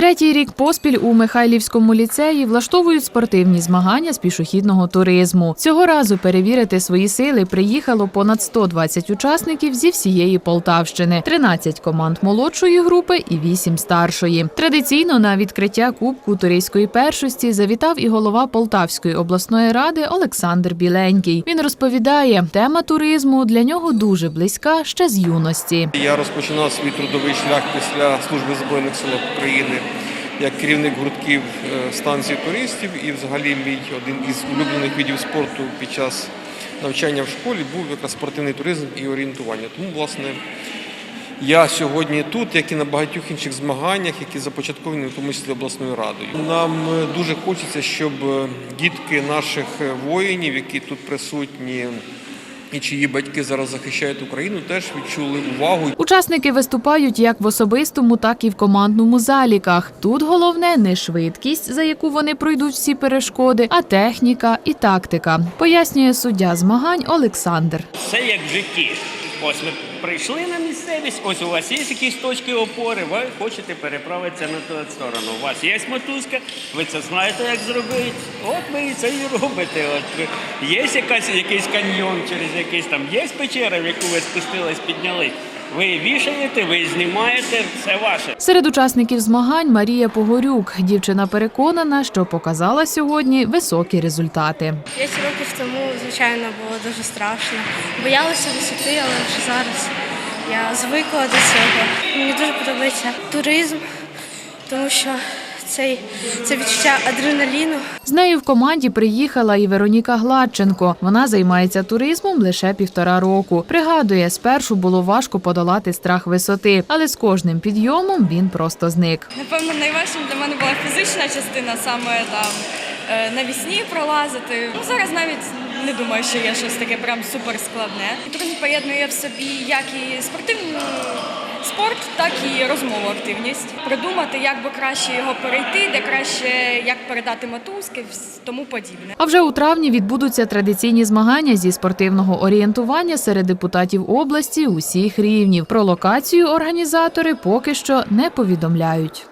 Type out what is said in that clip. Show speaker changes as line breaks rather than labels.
Третій рік поспіль у Михайлівському ліцеї влаштовують спортивні змагання з пішохідного туризму. Цього разу перевірити свої сили приїхало понад 120 учасників зі всієї Полтавщини, 13 команд молодшої групи і 8 старшої. Традиційно на відкриття Кубку турейської першості завітав і голова Полтавської обласної ради Олександр Біленький. Він розповідає, тема туризму для нього дуже близька ще з юності.
Я розпочинав свій трудовий шлях після служби збройних сил України як керівник гуртків е, станції туристів. І взагалі мій один із улюблених видів спорту під час навчання в школі був якраз спортивний туризм і орієнтування. Тому, власне, я сьогодні тут, як і на багатьох інших змаганнях, які започатковані, в тому числі обласною радою. Нам е, дуже хочеться, щоб е, дітки наших воїнів, які тут присутні, і чиї батьки зараз захищають Україну, теж відчули увагу
Учасники виступають як в особистому, так і в командному заліках. Тут головне не швидкість, за яку вони пройдуть всі перешкоди, а техніка і тактика, пояснює суддя змагань Олександр.
Все як в житті. Ось ви прийшли на місцевість, ось у вас є якісь точки опори, ви хочете переправитися на ту сторону. У вас є мотузка, ви це знаєте, як зробити. От ви це і робите. От є якась, якийсь каньйон, через якийсь там є печера, в яку ви спустились, підняли. Ви вішаєте, ви знімаєте, все ваше.
Серед учасників змагань Марія Погорюк. Дівчина переконана, що показала сьогодні високі результати.
П'ять років тому, звичайно, було дуже страшно. Боялася висоти, але вже зараз я звикла до цього. Мені дуже подобається туризм, тому що цей, це відчуття адреналіну.
З нею в команді приїхала і Вероніка Гладченко. Вона займається туризмом лише півтора року. Пригадує, спершу було важко подолати страх висоти, але з кожним підйомом він просто зник.
Напевно, найважчим для мене була фізична частина, саме там е, навісні пролазити. Ну зараз навіть не думаю, що є щось таке прям супер складне. Туризм поєднує в собі як і спортивну спорт, так і розмову активність. Придумати, як би краще його перейти, де краще як передати мотузки, тому подібне.
А вже у травні відбудуться традиційні змагання зі спортивного орієнтування серед депутатів області усіх рівнів. Про локацію організатори поки що не повідомляють.